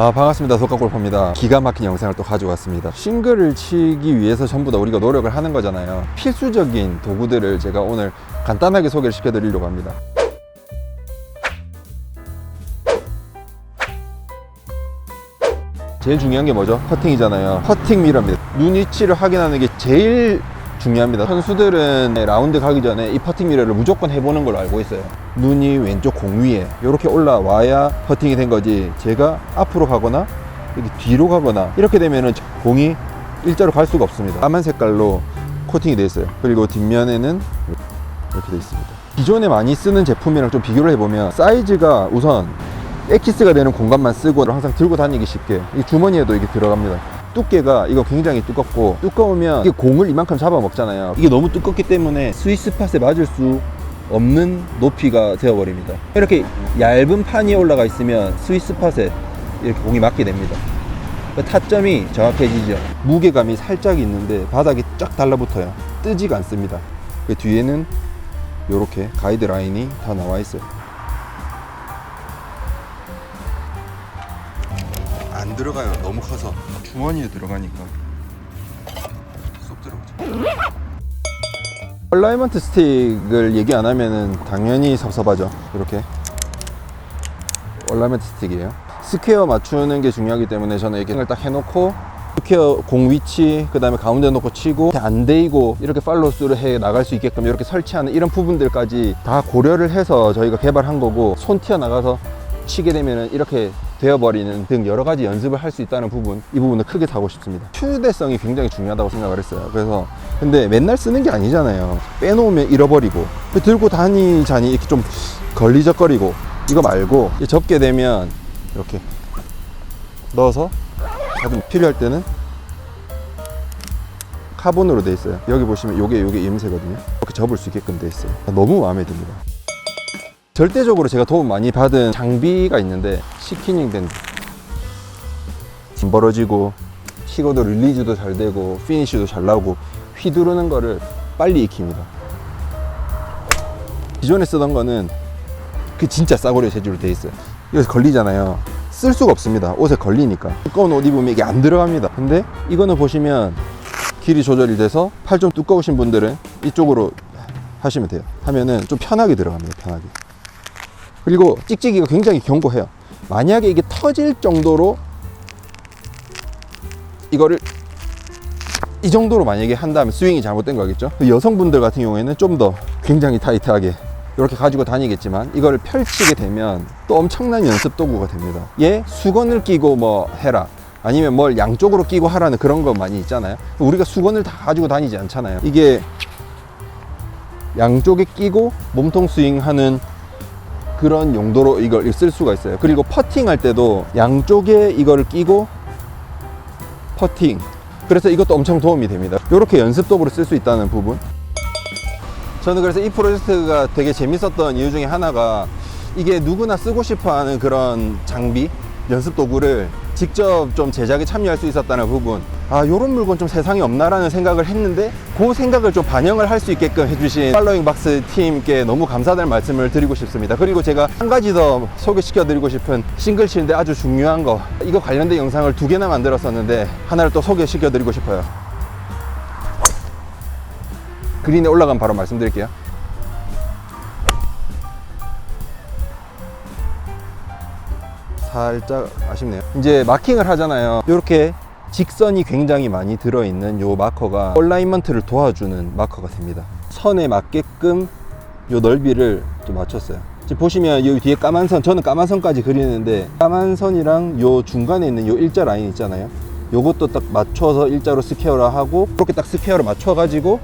아 반갑습니다. 독학골퍼입니다. 기가 막힌 영상을 또 가져왔습니다. 싱글을 치기 위해서 전부 다 우리가 노력을 하는 거잖아요. 필수적인 도구들을 제가 오늘 간단하게 소개를 시켜 드리려고 합니다. 제일 중요한 게 뭐죠? 퍼팅이잖아요. 퍼팅 미러입니다. 눈 위치를 확인하는 게 제일 중요합니다. 선수들은 라운드 가기 전에 이 퍼팅 미러를 무조건 해보는 걸로 알고 있어요 눈이 왼쪽 공 위에 이렇게 올라와야 퍼팅이 된 거지. 제가 앞으로 가거나 이렇게 뒤로 가거나 이렇게 되면은 공이 일자로 갈 수가 없습니다. 까만 색깔로 코팅이 되어 있어요. 그리고 뒷면에는 이렇게 되어 있습니다. 기존에 많이 쓰는 제품이랑 좀 비교를 해보면 사이즈가 우선 엑기스가 되는 공간만 쓰고 항상 들고 다니기 쉽게. 이 주머니에도 이게 들어갑니다. 두께가 이거 굉장히 두껍고 두꺼우면 이게 공을 이만큼 잡아먹잖아요. 이게 너무 두껍기 때문에 스위스 팟에 맞을 수 없는 높이가 되어버립니다. 이렇게 얇은 판이 올라가 있으면 스위스 팟에 이렇게 공이 맞게 됩니다. 그 타점이 정확해지죠. 무게감이 살짝 있는데 바닥이 쫙 달라붙어요. 뜨지가 않습니다. 그 뒤에는 이렇게 가이드 라인이 다 나와 있어요. 안 들어가요. 너무 커서. 주머니에 들어가니까. 쏙 들어가죠 얼라이먼트 스틱을 얘기 안 하면은 당연히 섭섭하죠. 이렇게. 얼라이먼트 스틱이에요. 스퀘어 맞추는 게 중요하기 때문에 저는 이렇게 딱 해놓고 스퀘어 공 위치 그 다음에 가운데 놓고 치고 안 데이고 이렇게 팔로스를 해 나갈 수 있게끔 이렇게 설치하는 이런 부분들까지 다 고려를 해서 저희가 개발한 거고 손 튀어나가서 치게 되면은 이렇게 되어버리는 등 여러 가지 연습을 할 수 있다는 부분 이 부분을 크게 타고 싶습니다. 휴대성이 굉장히 중요하다고 생각을 했어요. 그래서 근데 맨날 쓰는 게 아니잖아요. 빼놓으면 잃어버리고 들고 다니자니 이렇게 좀 걸리적거리고 이거 말고 접게 되면 이렇게 넣어서 잡으면 필요할 때는 카본으로 돼 있어요. 여기 보시면 요게 요게 임새거든요. 이렇게 접을 수 있게끔 돼 있어요. 너무 마음에 듭니다 절대적으로 제가 도움 많이 받은 장비가 있는데 시키닝 밴드 안 벌어지고 치고도 릴리즈도 잘 되고 피니쉬도 잘 나오고 휘두르는 거를 빨리 익힙니다. 기존에 쓰던 거는 그 진짜 싸구려 재질로 돼 있어요. 이거 걸리잖아요. 쓸 수가 없습니다. 옷에 걸리니까. 두꺼운 옷 입으면 이게 안 들어갑니다. 근데 이거는 보시면 길이 조절이 돼서 팔 좀 두꺼우신 분들은 이쪽으로 하시면 돼요. 하면은 좀 편하게 들어갑니다. 편하게 그리고 찍찍이가 굉장히 견고해요. 만약에 이게 터질 정도로 이거를 이 정도로 만약에 한다면 스윙이 잘못된 거겠죠? 여성분들 같은 경우에는 좀 더 굉장히 타이트하게 이렇게 가지고 다니겠지만 이거를 펼치게 되면 또 엄청난 연습 도구가 됩니다. 얘 수건을 끼고 뭐 해라. 아니면 뭘 양쪽으로 끼고 하라는 그런 거 많이 있잖아요. 우리가 수건을 다 가지고 다니지 않잖아요. 이게 양쪽에 끼고 몸통 스윙하는 그런 용도로 이걸 쓸 수가 있어요. 그리고 퍼팅 할 때도 양쪽에 이거를 끼고 퍼팅. 그래서 이것도 엄청 도움이 됩니다. 이렇게 연습 도구로 쓸 수 있다는 부분. 저는 그래서 이 프로젝트가 되게 재밌었던 이유 중에 하나가 이게 누구나 쓰고 싶어 하는 그런 장비 연습 도구를 직접 좀 제작에 참여할 수 있었다는 부분. 아 요런 물건 좀 세상에 없나라는 생각을 했는데 그 생각을 좀 반영을 할 수 있게끔 해주신 팔로잉 박스 팀께 너무 감사하다는 말씀을 드리고 싶습니다. 그리고 제가 한 가지 더 소개시켜 드리고 싶은 싱글 치는데 아주 중요한 거. 이거 관련된 영상을 두 개나 만들었었는데 하나를 또 소개시켜 드리고 싶어요. 그린에 올라가면 바로 말씀드릴게요 살짝 아쉽네요. 이제 마킹을 하잖아요. 이렇게 직선이 굉장히 많이 들어있는 요 마커가 얼라이먼트를 도와주는 마커가 됩니다. 선에 맞게끔 요 넓이를 좀 맞췄어요. 지금 보시면 여기 뒤에 까만 선 저는 까만 선까지 그리는데 까만 선이랑 요 중간에 있는 요 일자 라인 있잖아요. 요것도 딱 맞춰서 일자로 스퀘어를 하고 이렇게 딱 스퀘어를 맞춰 가지고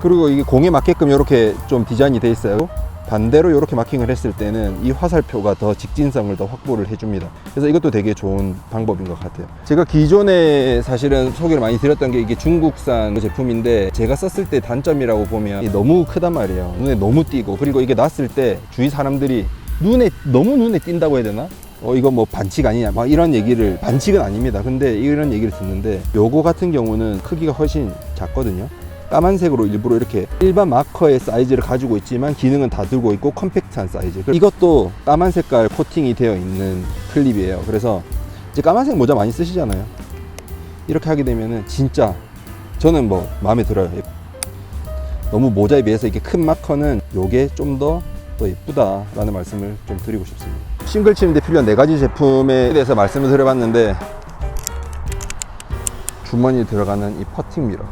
그리고 이게 공에 맞게끔 이렇게 좀 디자인이 돼 있어요 반대로 이렇게 마킹을 했을 때는 이 화살표가 더 직진성을 더 확보를 해줍니다. 그래서 이것도 되게 좋은 방법인 것 같아요. 제가 기존에 사실은 소개를 많이 드렸던 게 이게 중국산 제품인데 제가 썼을 때 단점이라고 보면 너무 크단 말이에요. 눈에 너무 띄고 그리고 이게 놨을 때 주위 사람들이 눈에 너무 눈에 띈다고 해야 되나? 어 이거 뭐 반칙 아니냐 막 이런 얘기를 반칙은 아닙니다 근데 이런 얘기를 듣는데 요거 같은 경우는 크기가 훨씬 작거든요 까만색으로 일부러 이렇게 일반 마커의 사이즈를 가지고 있지만 기능은 다 들고 있고 컴팩트한 사이즈 이것도 까만 색깔 코팅이 되어 있는 클립이에요 그래서 이제 까만색 모자 많이 쓰시잖아요. 이렇게 하게 되면은 진짜 저는 뭐 마음에 들어요. 너무 모자에 비해서 이렇게 큰 마커는 요게 좀 더 더 예쁘다라는 말씀을 좀 드리고 싶습니다. 싱글 치는데 필요한 네 가지 제품에 대해서 말씀을 드려봤는데 주머니에 들어가는 이 퍼팅 미러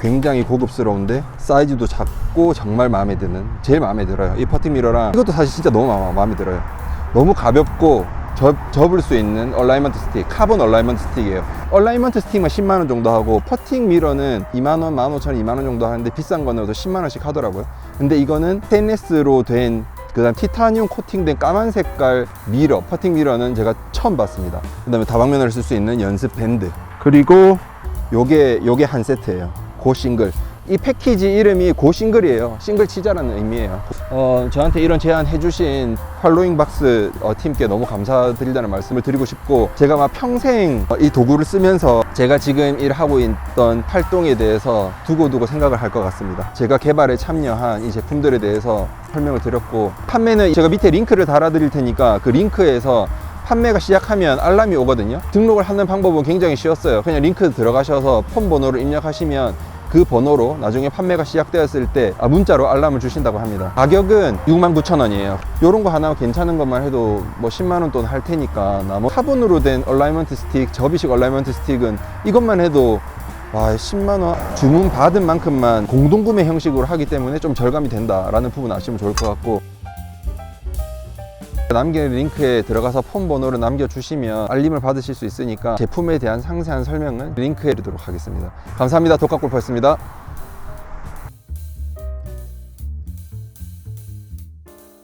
굉장히 고급스러운데 사이즈도 작고 정말 마음에 드는 제일 마음에 들어요. 이 퍼팅 미러랑 이것도 사실 진짜 너무 마- 마음에 들어요. 너무 가볍고 접, 접을 수 있는 얼라이먼트 스틱 카본 얼라이먼트 스틱이에요. 얼라이먼트 스틱만 10만원 정도 하고 퍼팅 미러는 2만원, 15,000원, 2만원 정도 하는데 비싼 거는 또 10만원씩 하더라고요. 근데 이거는 스테인레스로 된 그다음 티타늄 코팅된 까만 색깔 미러 퍼팅 미러는 제가 처음 봤습니다. 그 다음에 다방면을 쓸 수 있는 연습 밴드. 그리고 요게 요게 한 세트예요 고 싱글 이 패키지 이름이 고 싱글이에요 싱글 치자라는 의미예요 어, 저한테 이런 제안 해주신 팔로잉 박스 어, 팀께 너무 감사드리다는 말씀을 드리고 싶고 제가 막 평생 어, 이 도구를 쓰면서 제가 지금 일하고 있던 활동에 대해서 두고두고 생각을 할 것 같습니다 제가 개발에 참여한 이 제품들에 대해서 설명을 드렸고 판매는 제가 밑에 링크를 달아 드릴 테니까 그 링크에서 판매가 시작하면 알람이 오거든요. 등록을 하는 방법은 굉장히 쉬웠어요. 그냥 링크 들어가셔서 폰 번호를 입력하시면 그 번호로 나중에 판매가 시작되었을 때 아, 문자로 알람을 주신다고 합니다. 가격은 69,000원이에요. 요런 거 하나 괜찮은 것만 해도 뭐 10만 원 돈 할 테니까 나뭐 카본으로 된 얼라이먼트 스틱, 접이식 얼라이먼트 스틱은 이것만 해도 와 10만 원 주문 받은 만큼만 공동 구매 형식으로 하기 때문에 좀 절감이 된다라는 부분 아시면 좋을 것 같고 남긴 링크에 들어가서 폰 번호를 남겨주시면 알림을 받으실 수 있으니까 제품에 대한 상세한 설명은 링크에 드리도록 하겠습니다. 감사합니다. 독학골프였습니다.